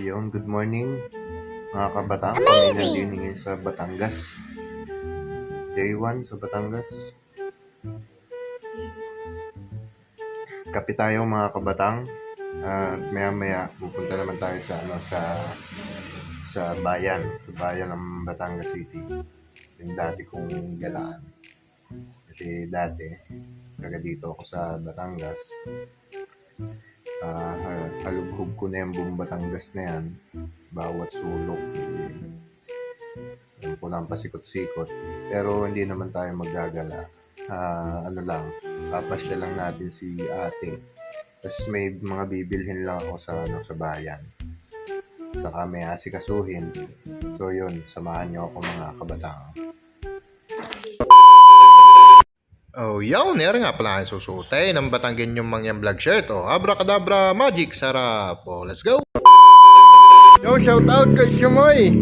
Yun, good morning mga kabatang. Kami nandito ngayon sa Batangas. Day 1 sa Batangas. Kapi tayo mga kabatang. At maya maya pupunta naman tayo sa ano sa sa bayan, sa bayan ng Batangas City. Yung dati kong galaan. Kasi dati, taga dito ako sa Batangas. Ah, ha- halubhub ko na yung buong Batangas na yan. Bawat sulok. Alam ko lang pasikot-sikot. Pero hindi naman tayo maggagala. Ah, ano lang, papasya lang natin si ate. Tapos may mga bibilhin lang ako sa, ano, sa bayan. Saka may asikasuhin. So yun, samahan niyo ako mga kabatang. Oh, yaw, nere nga pala ang susuotay ng Batanggen yung mangyang vlog shirt. Oh, abracadabra magic, sarap. Oh, let's go! Yo, shout out kay Chumoy!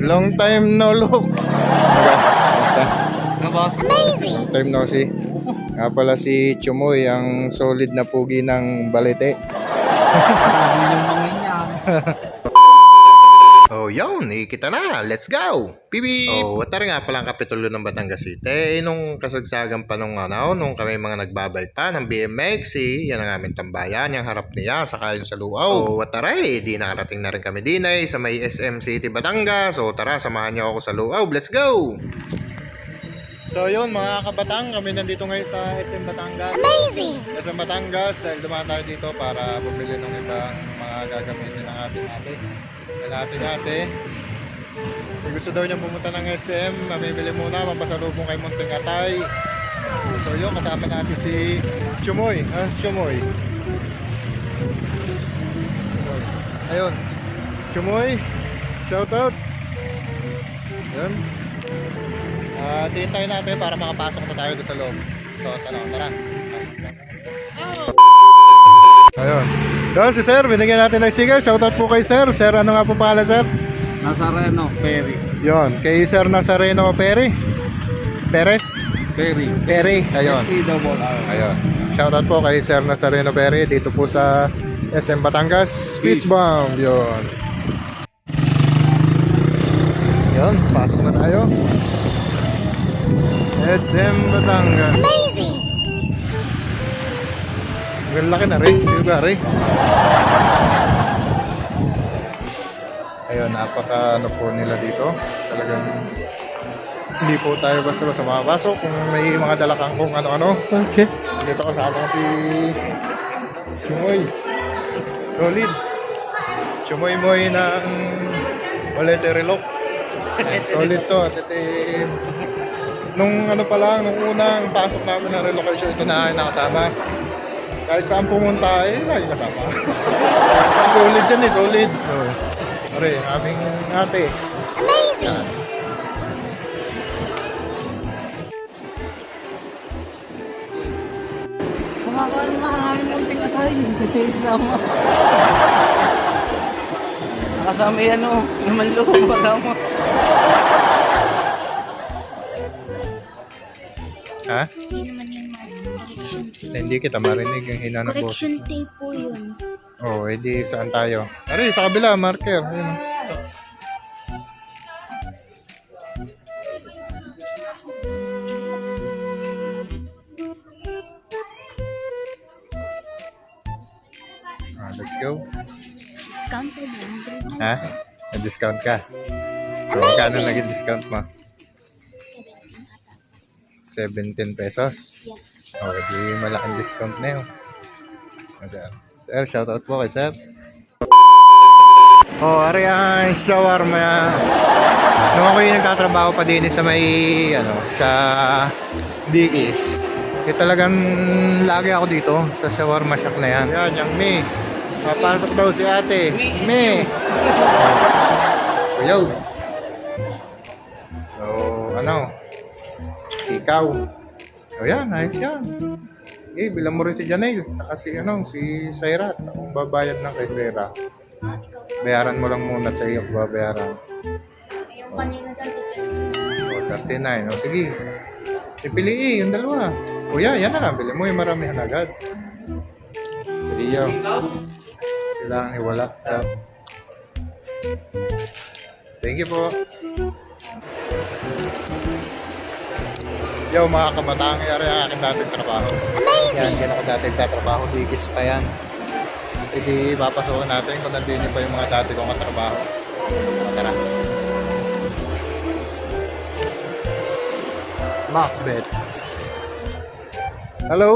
Long time no look. Basta, Ano boss? long time no see. Nga pala si Chumoy, ang solid na pugi ng balete. Oh, yun, ikita na. Let's go! Pibi! Oh, what nga pala ang kapitulo ng Batangas City. Eh, nung kasagsagan pa nung ano, nung kami mga nagbabay pa ng BMX, eh, yan ang aming tambayan, yung harap niya, saka yung sa luaw. Oh, what eh, di nakarating na rin kami din eh, sa may SM City Batangas. So, tara, samahan niyo ako sa luaw. Let's go! So yun mga kabatang, kami nandito ngayon sa SM Batangas. Amazing! SM Batangas, dahil dumaan tayo dito para bumili ng ibang mga gagamitin ng ating ate. Ating ate. Kung gusto daw niya pumunta ng SM, mamimili muna, mapasalubong kay Munting Atay. So yun, kasama natin si Chumoy. Ah, si Chumoy. Ayun. Chumoy, shout out. Yun. Ah, tintayin natin para makapasok na tayo doon sa loob. So, tara, tara. Ayun. Doon si Sir, binigyan natin ng sticker. Shoutout po kay Sir. Sir, ano nga po pala, Sir? Nazareno, Perry. Yon, kay Sir Nazareno Peri. Perez? Perry. Peri. Ayun. Ayun. Shoutout po kay Sir Nazareno Peri dito po sa SM Batangas. Peace bomb. Yon. Yon, pasok na tayo. SM Batangas. Amazing! Ang laki na rin. Yung gari. Ayun, napaka ano po nila dito. Talagang hindi po tayo basta-basta makapasok kung may mga dala kang kung ano-ano. Okay. Dito kasama ko si Chumoy. Solid. Chumoy-moy ng Walete Relok. Solid to. At ito eh, nung ano pa lang, nung unang pasok namin ng relocation, ito na nakasama. Kahit saan pumunta, eh, lagi kasama. solid yan eh, solid. So, Pare, aming ate. Amazing! Kumakain yung mga haring munting atay. Hindi kasama. Nakasama yan o. Naman loob kasama. Tape. Hindi kita marinig yung hina ng boses. Correction tape po yun. Oo, oh, edi saan tayo? Ari, sa kabila, marker. Ayun. Ah, let's go. Discounted 100 Ha? Na-discount ka? So, magkano naging discount mo? 17 pesos? Yes. Oh, di malaking discount na yun. Ah, Sir, sir, shoutout po kay sir. Oh, ari ang shawarma. Nung ako yung nagtatrabaho pa din sa may, ano, sa Dickies. Eh talagang lagi ako dito sa shawarma shop na yan. Yan, yung me. Papasok daw si ate. Me. Kuyaw. So, ano? Ikaw. O yan, ayos yan. Eh, bilang mo rin si Janelle. Saka si, ano, si Saira. Akong babayad ng kay Saira. Bayaran mo lang muna sa iyo babayaran. Yung kanina O, 39. O, sige. Ipili eh, yung dalawa. Kuya, yan na lang. Bili mo yung maramihan agad. Sa iyo. Kailangan iwala. Thank you po. Yo, mga kabataan, yari ang aking dating trabaho. Amazing! Yan, ganun ko dating tatrabaho. Bigis pa yan. Hindi papasokan natin kung nandun pa yung mga dati kong katrabaho. Tara. Macbeth. Hello?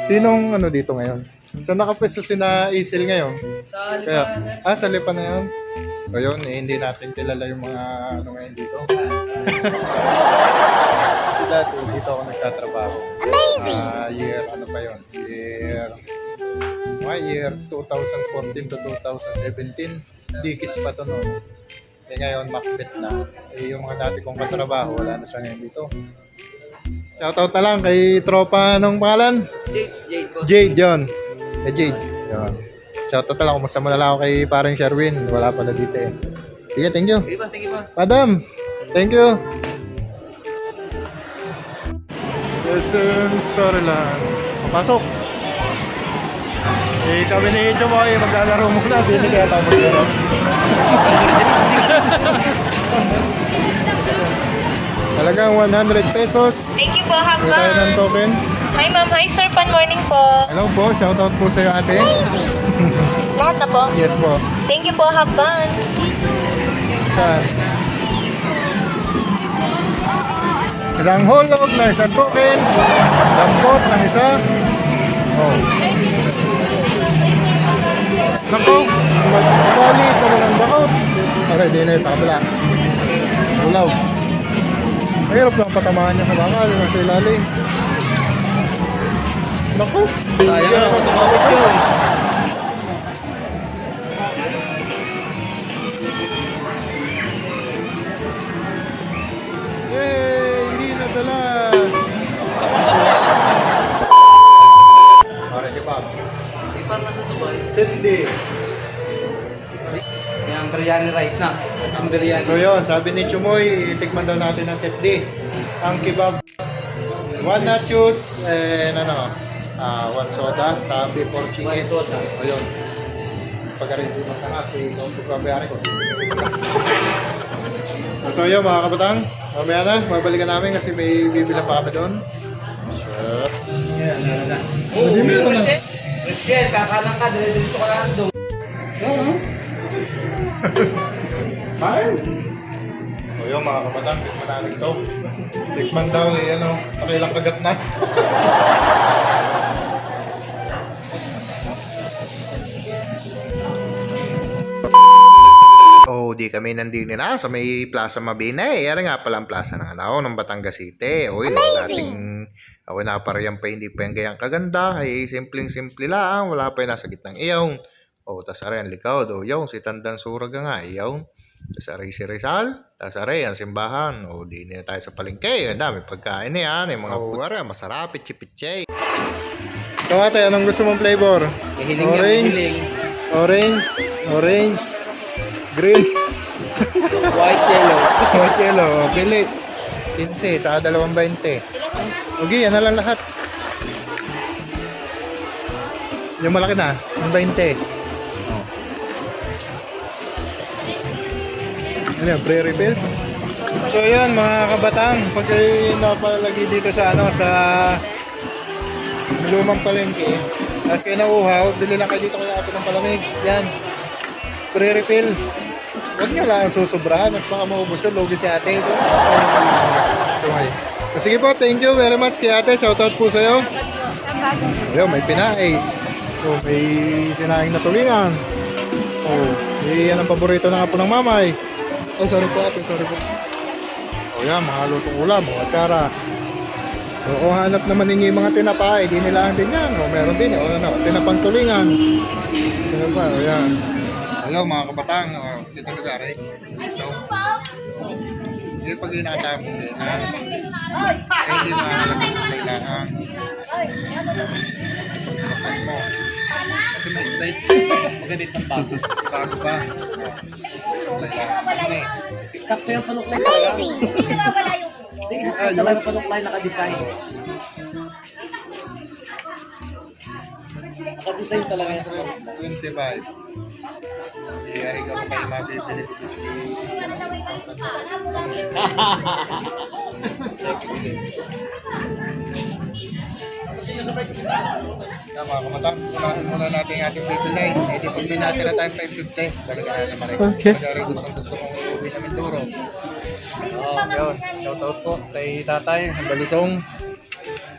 Sinong ano dito ngayon? Saan nakapwesto si na Isil ngayon? Sa Kaya, ah, sa lipa na yun. O yun, eh, hindi natin kilala yung mga ano ngayon dito. Kasi dati, dito ako nagtatrabaho. Amazing! Ah, year, ano pa yun? Year, mga year 2014 to 2017. Dikis pa to noon. Eh ngayon, Macbeth na. Eh, yung mga dati kong katrabaho, wala na siya ngayon dito. Shoutout na lang kay tropa nung pangalan. Jade, Jade. Jade, yun. Eh, Jade. Yun. Shoutout na lang. Kumusta mo na lang ako kay parang Sherwin. Wala pa na dito eh. Sige, thank you. Sige po, sige po. Madam, thank you. Quezon Storyland. Papasok. Eh, kami ni Chumoy, maglalaro muna. Hindi kaya tayo maglaro. Talagang 100 pesos. Thank you po, Kaya tayo ng Habang. token. Hi, ma'am. Hi, sir. Pan morning po. Hello po, shoutout po sa'yo ate. Lahat na po. Yes po. Thank you po, Habang. Saan? Isang hulog na isang token. Dampot ng isa. Oh. Nako, bali ito na ng bakot. Aray, di na yun sa kabila. Ulaw. Mahirap lang patamaan niya sa bakal. Nasa ilalim. Nako. Sayang ako, tumawag yun. Yun, sabi ni Chumoy, itikman daw natin ang set D. Ang kebab. One nachos and ano, ah one soda, sabi for chicken. One soda. O yun. Pag rin di masarap, eh, kung pagbabayari ko. So yun mga kabatang, mamaya na, mabalikan namin kasi may bibila pa kami doon. Sure. Oh, Rochelle. Rochelle, kakalang ka. Dali-dito ka lang doon. O yun mga kabatang, tikman namin to. Tikman daw eh, ano, pakilang kagat na. Oh, di kami nandini na sa may Plaza Mabini. Yan nga pala ang plaza ng ano, ng Batangas City. O yun, dating ako na parehang pa hindi pa yung gayang kaganda. Ay, simpleng-simple lang. Wala pa yung nasa gitnang iyaw. O, tas aray ang likod. O, yaw, si Tandang Suraga nga, iyaw. Tas aray si Rizal. Tas aray ang simbahan. O, di na tayo sa palengke. Ang dami pagkain na yan. Yung mga oh, aray, masarap. Pichi-pichi. Ikaw ate, anong gusto mong flavor? Hihiling Orange. hihiling. Orange. Orange. Green. White yellow. White yellow. Pili. 15 sa 2.20. Okay, yan na lang lahat. Yung malaki na, yung 20. Ano pre-refill? So yun mga kabatang, pag kayo napalagi dito sa ano, sa lumang palengke, tapos kayo nauhaw, bili lang kayo dito kaya ate ng palamig. Yan. Pre-refill. Huwag nyo lang susobrahan at baka maubos yun. Logi si ate. Okay. So, sige po, thank you very much kay ate. Shoutout po sa'yo. Ayun, may pinais. Oh, may sinahing na tulingan. Oh, may yan ang paborito ng apo ng mamay. Oh, sorry po ate, sorry po. Oh, yan, mga lutong ulam, mga tsara. Oo, hanap naman ninyo yung mga tinapay. Di nila din yan. O, meron din. O, ano, tinapang tulingan. Ano pa? O, yan. Hello, mga kabatang. O, dito lugar eh. So, hindi pag inatapong din, ha? Eh, hindi mahanap ang kailangan. Kapag mo. Invite. Maganit ng bago. Bago pa. Na. Sakto yung panuklay talaga. Hindi nawawala yung Hindi, sakto talaga panuklay naka-design. Nakadesign talaga yan sa 25. Iyari ka pa kayo mabibili ko si Yan mga kamatang, unahin muna natin yung ating bibilay. Eh di pag may natira tayong 550, talaga na naman rin. Okay. Kaya rin gustong gusto kong iuwi na Mindoro. Oh, yun. Shoutout po kay tatay, ang balisong.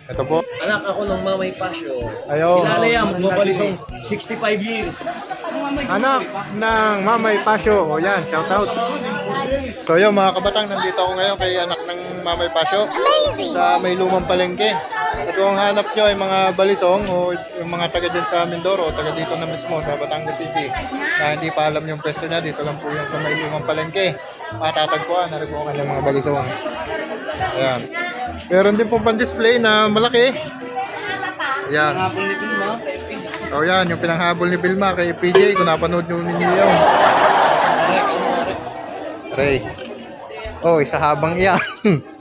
Ito po. Anak ako ng mamay pasyo. Ayaw. Kilala yan, bumabalisong 65 years. Anak ng Mamay Pasyo. O yan, shout out. So yun mga kabatang, nandito ako ngayon kay anak ng Mamay Pasyo. Sa may lumang palengke. At kung hanap nyo ay mga balisong o yung mga taga dyan sa Mindoro o taga dito na mismo sa Batangas City na hindi pa alam yung pwesto niya, dito lang po yung sa may palengke. Matatagpuan, narito po ang kanyang mga balisong. Ayan. Meron din po pan-display na malaki. Ayan. So yan, yung pinanghabol ni Vilma kay PJ, kung napanood nyo ninyo yun. Ray. Oh, isa habang iyan.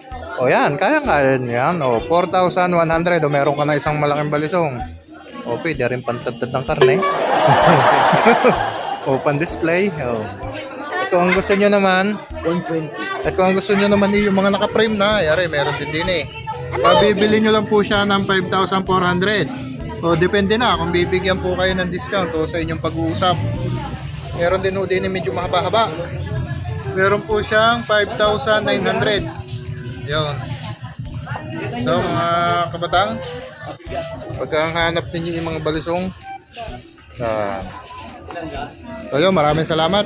oh yan, kaya kaya nyo yan. Oh, 4,100. O meron ka na isang malaking balisong. O, pwede rin pantadtad ng karne. o, pan-display. Oh. At kung ang gusto nyo naman, 120. at kung ang gusto nyo naman yung mga naka-frame na, yari, meron din din eh. Pabibili nyo lang po siya ng 5,400. O, depende na kung bibigyan po kayo ng discount o sa inyong pag-uusap. Meron din ho din eh, medyo mahaba-haba. Meron po siyang 5,900. Yun. So, mga kabatang, pagka hanap ninyo yung mga balisong, ah, so yun, maraming salamat.